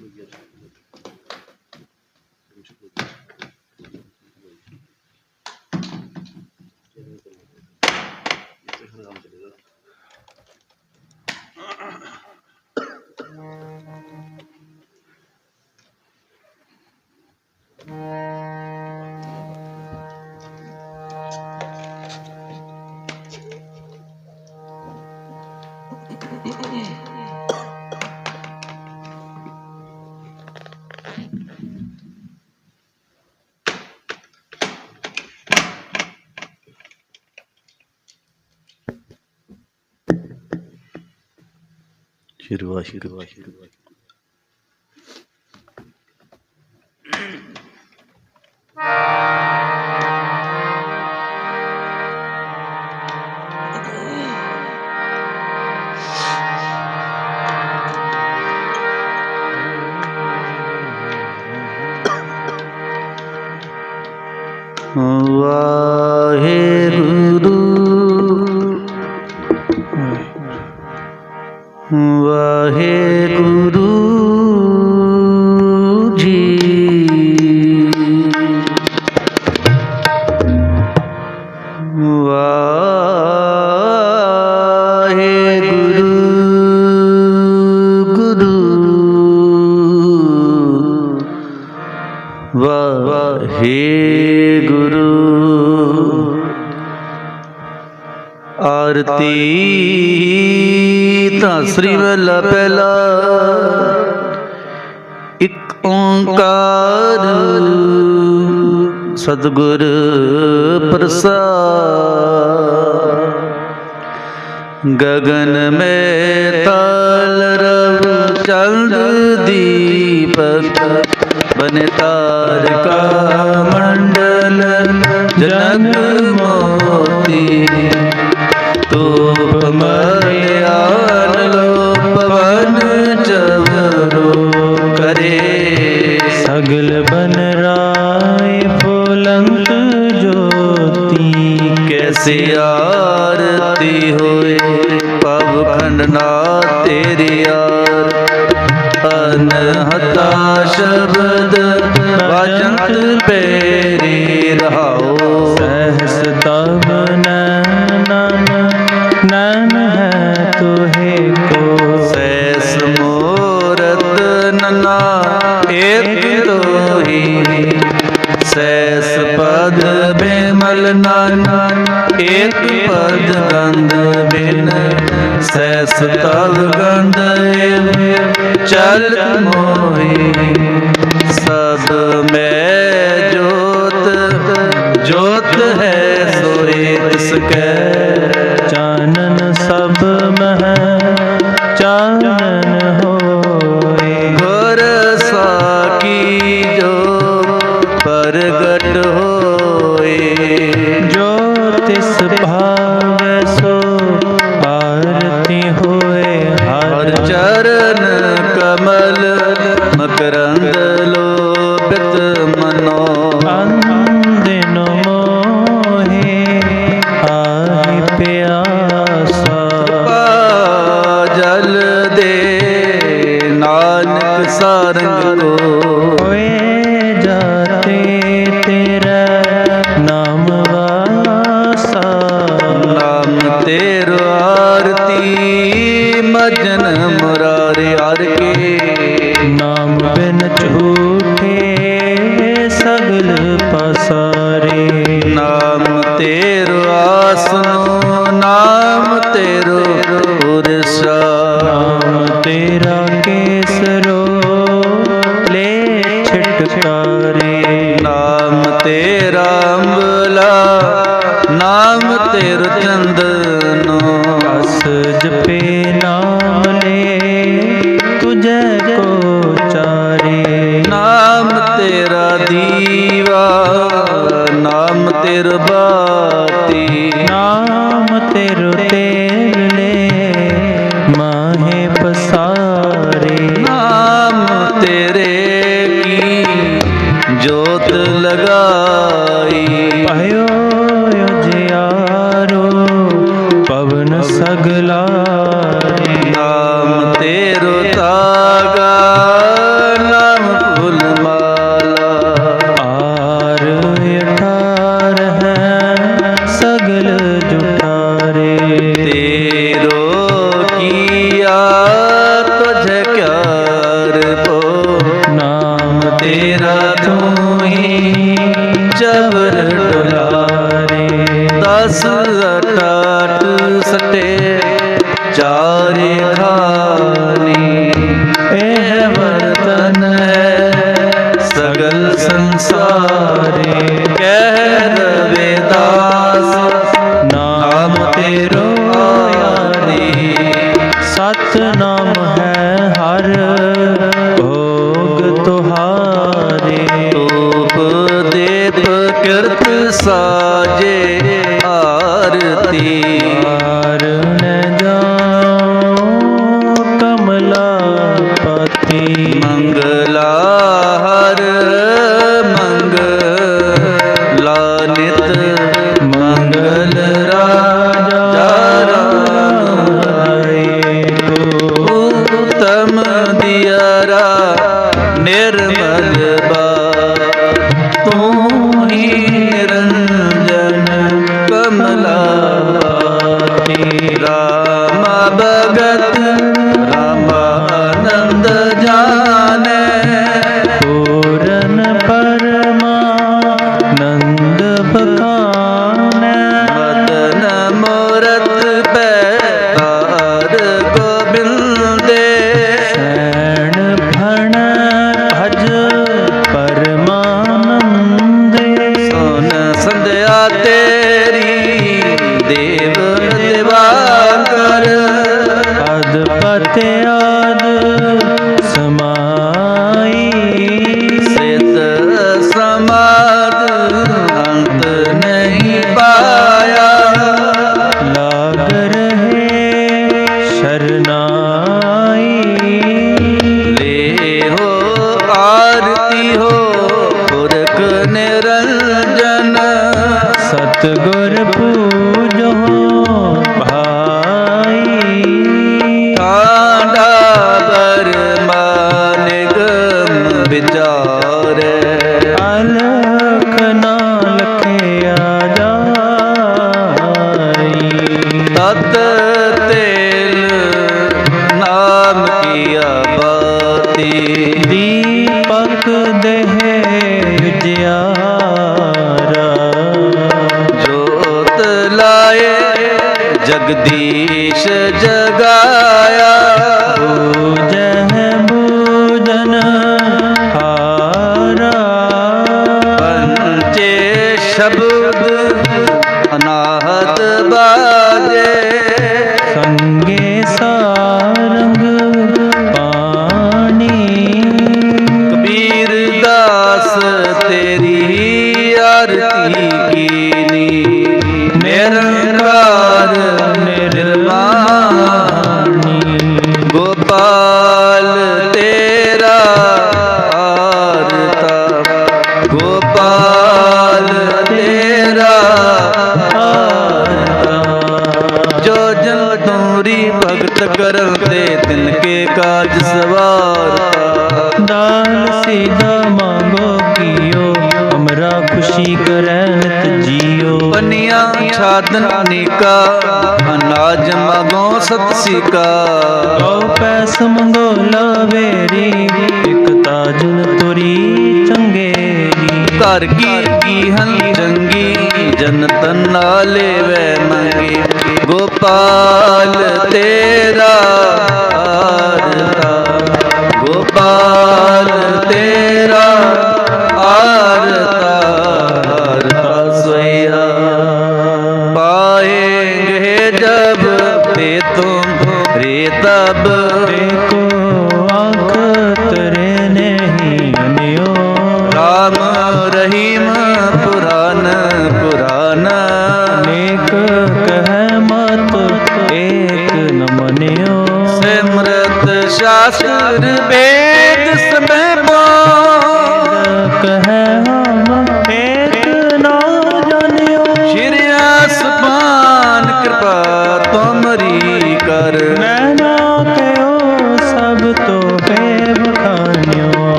Там є. ਸ਼ਿਰਵਾ ਸ਼ਿਰਵਾ ਸ਼ਿਰਵਾ ਵਾਹਿਗੁਰੂ ਵਾਹਿਗੁਰੂ ਜੀ ਪਹਿਲਾ ਇੱਕ ਓੰਕਾਰ ਸਤਗੁਰ ਪ੍ਰਸਾਦ। ਗगन ਮੇ ਤਲ ਰਵ ਚੰਦ ਦੀਪਕ ਬਨੇ ਤਾਰਕਾ ਮੰਡਲ ਜਨਕ ਮੋਤੀ। ਤੂੰ ਮਨ ਜੰਤ ਬੇਰੀ ਰਹਾਓ। ਸਹਸ ਤਬ ਨੈਨ ਨੈਨ ਹੈ ਤੋਹੇ ਕੋ। ਸੈਸ ਮੋਰਤ ਨਨਾ ਏਕ ਰੋਹੀ ਸੈਸ ਪਦ ਬੇਮਲ ਨਾਨਾ ਏਕ ਪਦ ਗੰਧ ਬਿਨ। ਸੈਸ ਤਲ ਗੰਧ ਚਲ ਮੋਹੀ। ਮੈਂ ਜੋਤ ਜੋਤ ਹੈ ਸੋਏ ਤਿਸ ਕੈ যাবে না ਤੇਰਾ ਤੂੰ ਹੀ ਜਬਰ ਡੁਲਾਰੇ ਦਸ ਅਟਾਟ ਸਟੇ ਤੇ ਆ দিন ਸਾਧਨਾ ਨੀਕਾ ਅਨਾਜ ਮਗੋਂ ਸਤ ਸਿਕਾ। ਲੋ ਪੈਸ ਮੰਗੋ ਲਵੇਰੀ ਇਕ ਤਾਜਨ ਤੁਰੀ ਚੰਗੇਰੀ। ਘਰ ਕੀ ਕੀਹਨ ਜੰਗੀ ਜਨਤਨ ਨਾਲੇ ਵੈ ਮੰਗੀ। ਗੋਪਾਲ ਤੇਰਾ रे तब को आ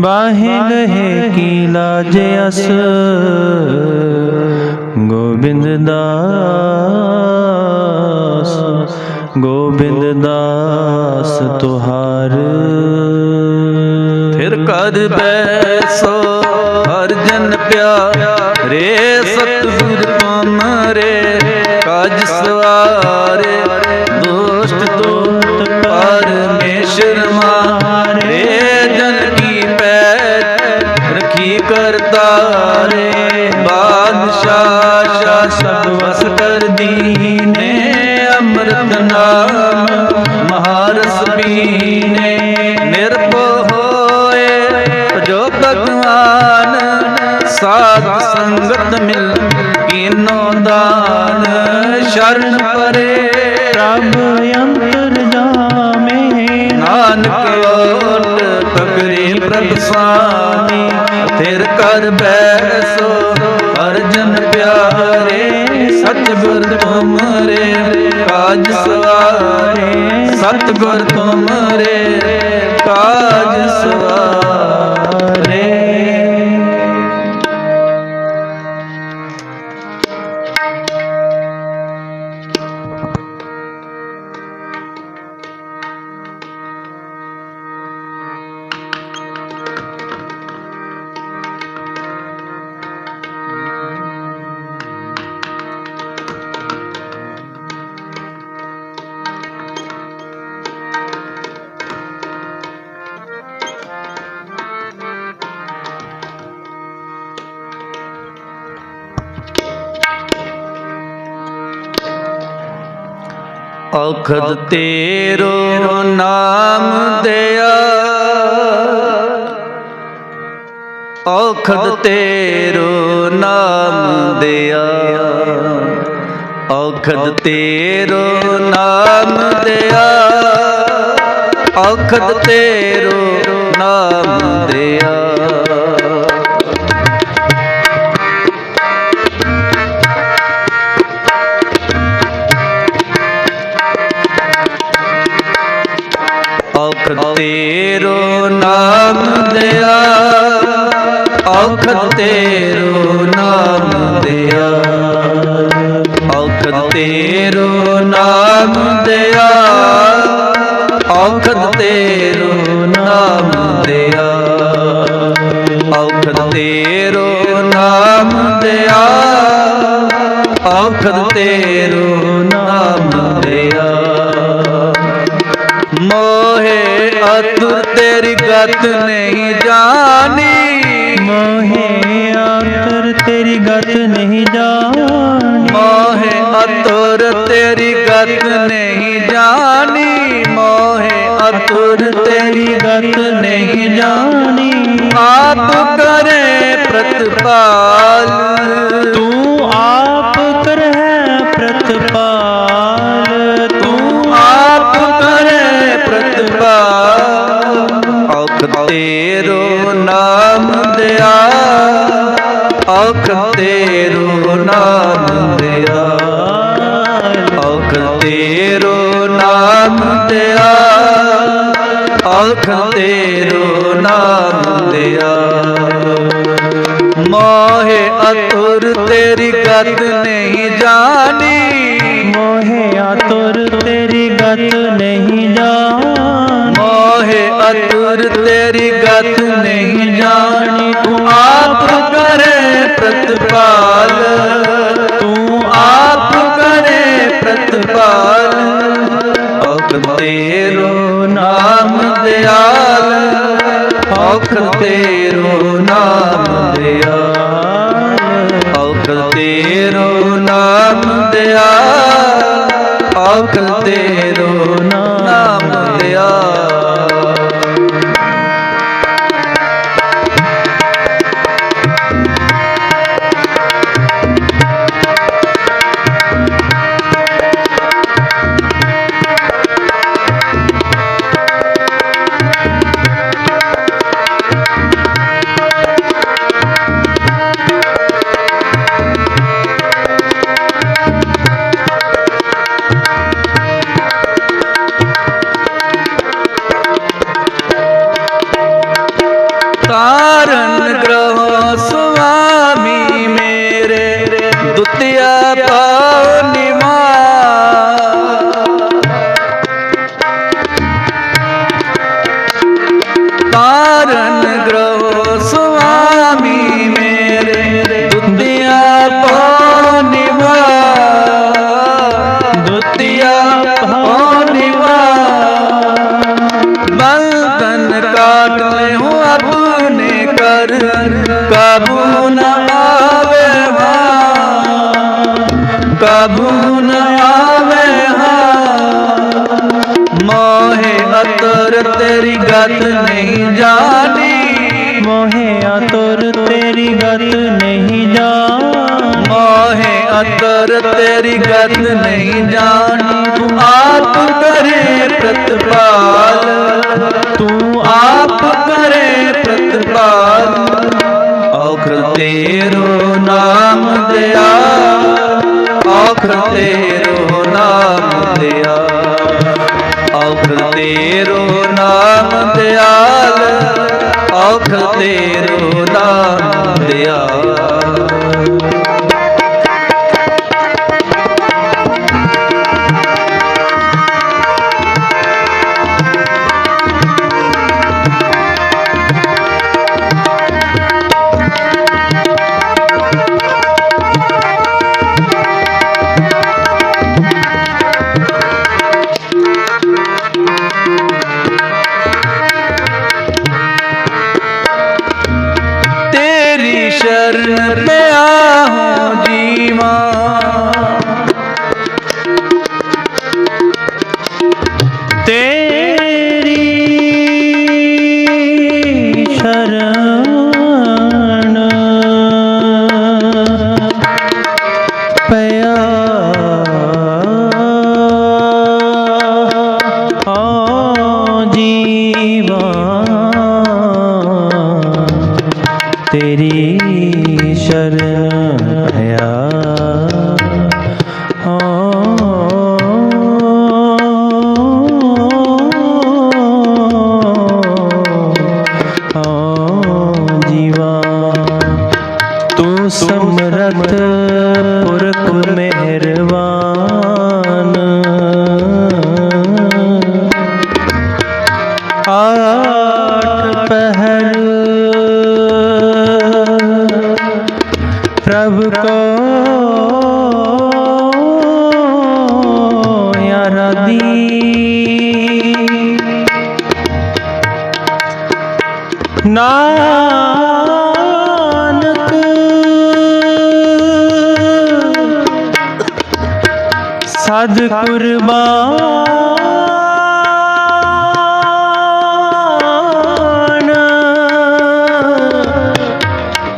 ਬਾਹੇ ਗਏ ਕੀ ਲਾਜ ਅਸ? ਗੋਬਿੰਦ ਦਾਸ ਗੋਬਿੰਦ ਦਾਸ ਤੁਹਾਰ। ਫਿਰ ਕਰ ਬੈਸੋ ਹਰ ਜਨ ਪਿਆਰੇ? ਸਤਿਗੁਰ ਤੁਮਰੇ ਕਾਜ ਸਵਾਰੇ। ਦੁਸ਼ਟ ਦੂਤ ਪਰਮੇਸ਼ਰ ਕਰਤਾਰੇ ਬਾਦਸ਼ਾਹ, ਸ਼ਾਹ ਸਭ ਵਸ ਕਰ ਦੀਨੇ ਅੰਮ੍ਰਿਤ ਨਾਮ ਮਹਾਰਸ ਪੀਨੇ। ਨਿਰਭਉ ਹੋਏ ਜੋ ਭਗਵਾਨ ਸਾਧ ਸੰਗਤ ਮਿਲ ਕੀਨੋ ਦਾਨ। ਸ਼ਰਨ ਪਰੇ ਪ੍ਰਭ ਅੰਤਰ ਜਾਮੇ। ਨਾਨਕ ਓਟ ਪਕਰੇ ਪ੍ਰਭ ਸੁਆਮੀ ਫਿਰ ਕਰ ਬੈਸੋ ਅਰਜਨ ਪਿਆਰੇ ਸਤਿਗੁਰ ਤੁਮਰੇ ਕਾਜ ਸਵਾਰੇ ਸਤਿਗੁਰ ਤੁਮਰੇ ਕਾਜ ਸਵਾਰੇ। ਔਖਦ ਤੇਰੋ ਨਾਮ ਦਿਆ। ਔਖਦ ਤੇਰੋ ਨਾਮ ਦਿਆ। ਔਖਦ ਤੇਰੋ ਨਾਮ ਦਿਆ। ਔਖਦ ਤੇਰੋ ਨਾਮ ਦਿਆ। ਤੇਰੋ ਨਾਮ ਦਿਆ ਔਖਦ ਤੇਰੋ ਗਤ ਨਹੀਂ ਜਾਣੀ। ਮੋਹੇ ਆਤਰ ਤੇਰੀ ਗਤ ਨਹੀਂ ਜਾਣੀ। ਮੋਹੇ ਅਤੁਰ ਤੇਰੀ ਗਤ ਨਹੀਂ ਜਾਣੀ। ਮੋਹੇ ਅਤੁਰ ਤੇਰੀ ਗਤ ਨਹੀਂ ਜਾਣੀ। ਆਪ ਕਰੇ ਪ੍ਰਤਪਾਲ गत नहीं जानी मोहे आतुर तेरी गत नहीं जानी मोहे आतुर तेरी गत नहीं जानी तू आप करे प्रतिपाल तू आप करे प्रतिपाल ਔਖ ਤੇਰੋ ਨਾਮ ਦਿਆਲ ਔਖ ਤੇਰੋ ਨਾਮ गत नहीं जानी मोहे अतुर तेरी गत नहीं जानी मोहे अतुर तेरी गत नहीं जानी तू आप करे प्रतिपाल तू आप करे प्रतिपाल औखर तेरो नाम दया औखर तेरो नाम दया औखर तेरो नाम ਨਾਮ ਦਿਆਲ ਔਖ ਤੇਰੋ ਨਾਮ ਦਿਆਲ।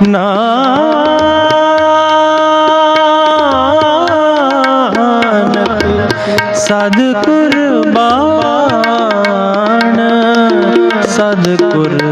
ਨਾਨਕ ਸਦ ਕੁਰਬਾਨ ਸਦ ਕੁਰ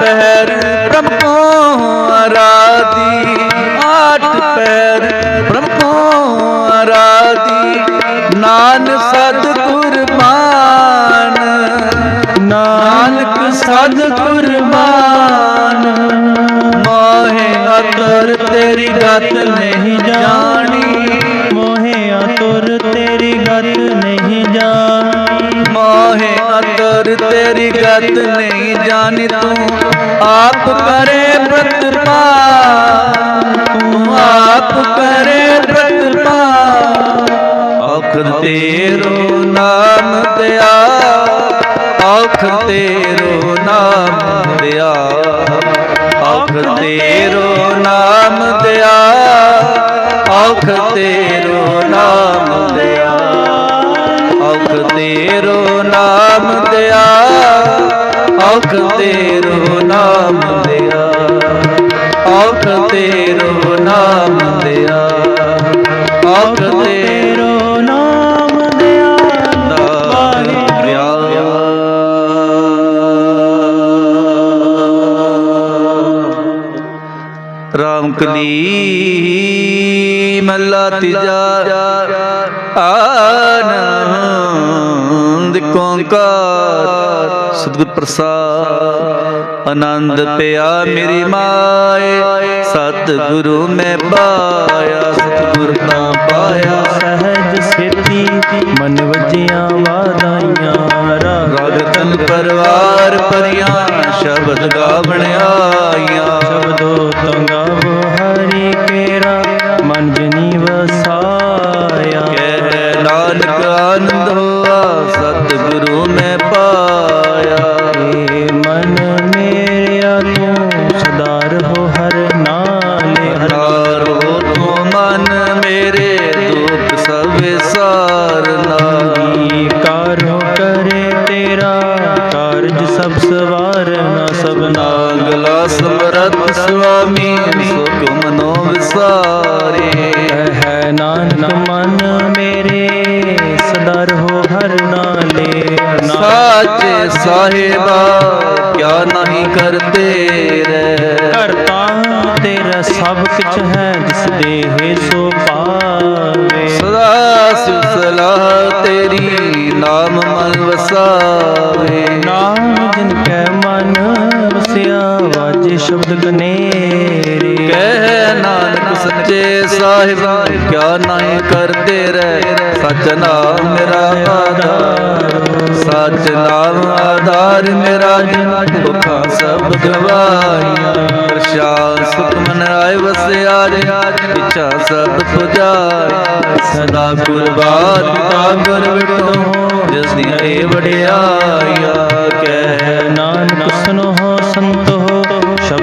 ਪਹਿਰ ਬ੍ਰਹਮੋ ਆਰਾਦੀ ਆਠ ਪਹਿਰ ਬ੍ਰਹਮੋ ਆਰਾਦੀ ਨਾਨਕ ਸਤ ਕੁਰਬਾਨ ਨਾਨਕ ਸਦ ਕੁਰਬਾਨ ਮੋਹਿ ਅਤਰ ਤੇਰੀ ਗਤ ਨਹੀਂ ਜਾਣੀ ਮੋਹਿਆ ਤੁਰ ਤੇਰੀ ਗਤ ਨਹੀਂ ਜਾਣੀ। ਮੋਹਿ ਅਤਰ ਤੇਰੀ ਗਤ ਨਹੀਂ ਜਾਣੀ ਤੂੰ। ਆਪ ਕਰੇ ਪ੍ਰਤਪਾ ਤੂੰ ਆਪ ਕਰੇ ਪ੍ਰਤਪਾ ਔਖ ਤੇਰੋ ਨਾਮ ਦਿਆ, ਔਖਦ ਤੇਰੋ ਨਾਮ ਦਿਆ। ਔਖਦ ਤੇਰੋ ਨਾਮ ਦਿਆ, ਔਖਦ ਤੇਰੋ ਨਾਮ ਦਿਆ। ਔਖ ਤੇਰੋ ਨਾਮ ਦਿਆ ਔਖ ਤੇਰੋ ਨਾਮ ਦਿਆ ਔਖ ਤੇਰੋ ਨਾਮ ਦਿਆ ਔਖ ਤੇਰੋ ਤੇਰੋ ਨਾਮ ਦਿਆਲਾ ਰਾਮ ਕਲੀ ਮੱਲਾ ਤੀਜਾ। ਆਨੰਦ, ਕੋੰਕਾਰ। ਸਤਿਗੁਰ ਪ੍ਰਸਾਦ। ਆਨੰਦ ਪਿਆ ਮੇਰੀ ਮਾਏ। ਸਤਿਗੁਰੂ ਮੈਂ ਪਾਇਆ ਸਤਿਗੁਰ ਤਾਂ ਪਾਇਆ। ਸਹਿਜ ਸੇਤੀ ਸਾਹਿਬਾ ਕਿਆ ਨਹੀਂ ਕਰਤੇ ਰਹਿ ਕਰਤਾ ਤੇਰਾ ਸਭ ਕੁਛ ਹੈ ਜਿਸ ਦੇਹ ਸੋ ਪਾਵੇ। ਸਦਾ ਸਿਵ ਸਲਾਹ ਤੇਰੀ ਨਾਮ ਮਨ ਵਸਾਵੇ। ਨਾਮ ਜਿਨ ਕੈ ਮਨ ਵਸਿਆ ਵਾਜੇ ਸ਼ਬਦ ਕਨੇਰੇ ਕਹਿ ਨਾਨਕ ਸੱਚੇ ਸਾਹਿਬ ਕਿਆ ਨਹੀਂ ਕਰਤੇ ਰਹਿ ਸਚ ਨਾਮ ਮੇਰਾ ਆਧਾਰ, ਸਚ ਨਾਮ ਆਧਾਰ ਮੇਰਾ ਜਨ ਦੁਖਾਂ ਸਭ ਗਵਾਈਆਂ ਪ੍ਰਸ਼ਾਦ ਸੁਖ ਆਏ ਵਸਿਆ ਜੇ ਇੱਛਾ ਸਭ ਪੁਜਾਈ ਸਦਾ ਕੁਰਬਾਨ ਪਿਤਾ ਗੁਰ ਵਿਟੋ ਜਿਸ ਦੀਆਂ ਇਹ ਵਡਿਆਈਆਂ। ਕਹਿ ਨਾਨਕ ਸੁਨੋ ਸੰਤੋ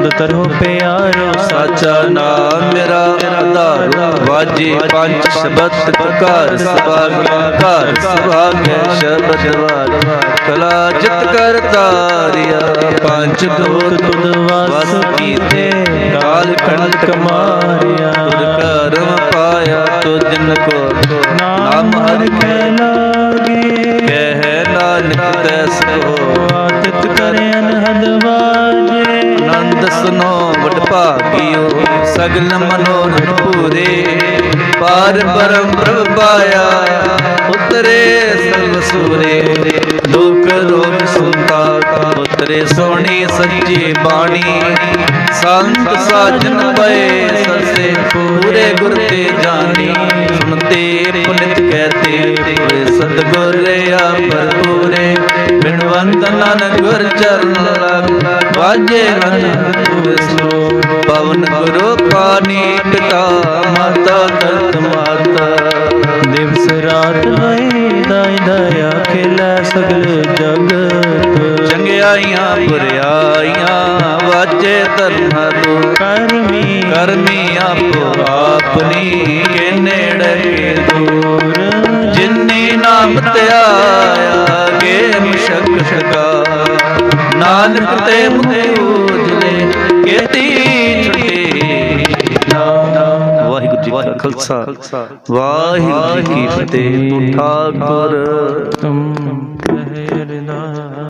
ਤਰੋ ਪਿਆਰੋ ਸਾਚਾ ਨਾਮ ਮੇਰਾ ਆਧਾਰ ਵਾਜੇ ਪੰਜ ਸ਼ਬਦ ਘਰ ਸੁਭਾਗਿਆ ਘਰ ਸੁਭਾਗਿਆ ਸ਼ਬਦ ਵਾਰ ਕਲਾ ਜਿਤ ਕਰ ਤਾਰਿਆ ਪੰਜ ਤੁਧ ਦੋਤ ਤੁਧ ਵਸ ਕੀਤੇ। ਕਾਲ ਕੰਟਕ ਮਾਰਿਆ ਤੁਰ ਕਰਮ ਪਾਇਆ ਤੁਜਨ ਕੋ ਨਾਮ ਹਰਿ ਕੈ ਲਾਗੇ। ਕਹਿ ਨਾਨਕ ਤੈਸ ਕੋ ਆਦਿਤ ਕਰੇ ਅਨਹਦ ਵਾਜੇ ਆਨੰਦ ਸੁਨੋ ਵਡ ਭਾਗਿਓ, ਸਗਲ ਮਨੋਰਥ ਪੂਰੇ ਪਾਰ ਬਰਮ ਪ੍ਰਭ ਪਾਇਆ, ਉਤਰੇ ਸਰਬ ਸੂਰੇ। ਦੁਖ ਰੋਗ ਸੁਨਤਾ ਉਤਰੇ ਸੋਹਣੀ ਸੱਚੀ ਬਾਣੀ। ਸੰਤ ਸਾਜਨ ਪਏ ਸਰਸੇ ਪੂਰੇ ਗੁਰ ਤੇ ਜਾਣੀ। ਸੁਨਤੇ ਪੁਨਿਤ ਕਹਤੇ ਹੋਏ ਸਤਗੁਰ ਰਿਆ ਭਰਪੂਰੇ। ਬਿਨਵੰਤ ਨਾਨਕ ਗੁਰ ਚਰਨ ਲਗ ਵਾਜੇ ਅਨੰਦ ਵਿਸੋ ਪਵਨ ਗੁਰੂ ਪਾਣੀ ਪਿਤਾ ਮਾਤਾ ਤਤ ਮਾਤਾ। ਦਿਵਸ ਰਾਤ ਹੋਏ ਦਾਇ ਦਇਆ ਖਿਲੈ ਸਗਲ ਜਗਤ। ਚੰਗਿਆਈਆਂ ਬੁਰਿਆਈਆਂ ਵਾਜੇ ਧਰਮ ਤੂੰ। ਕਰਮੀ ਕਰਮੀ ਆਪੋ ਆਪਨੀ ਕੇ ਨੇੜੇ ਦੂਰ। ਜਿਨਨੀ ਨਾਮ ਧਿਆਇਆ ਗੇ ਮੁਸ਼ਕ ਕਾ ਨਾਨਕ ਤੇ ਮੁਕਤੀ ਉਜਲੇ ਕੀਤੀ ਛੁੱਟੀ। ਵਾਹਿਗੁਰੂ ਜੀ ਕਾ ਖਾਲਸਾ। ਵਾਹਿਗੁਰੂ ਜੀ ਕੀ ਫਤਿਹ। ਤੂੰ ਠਾਕੁਰ ਤੁਮ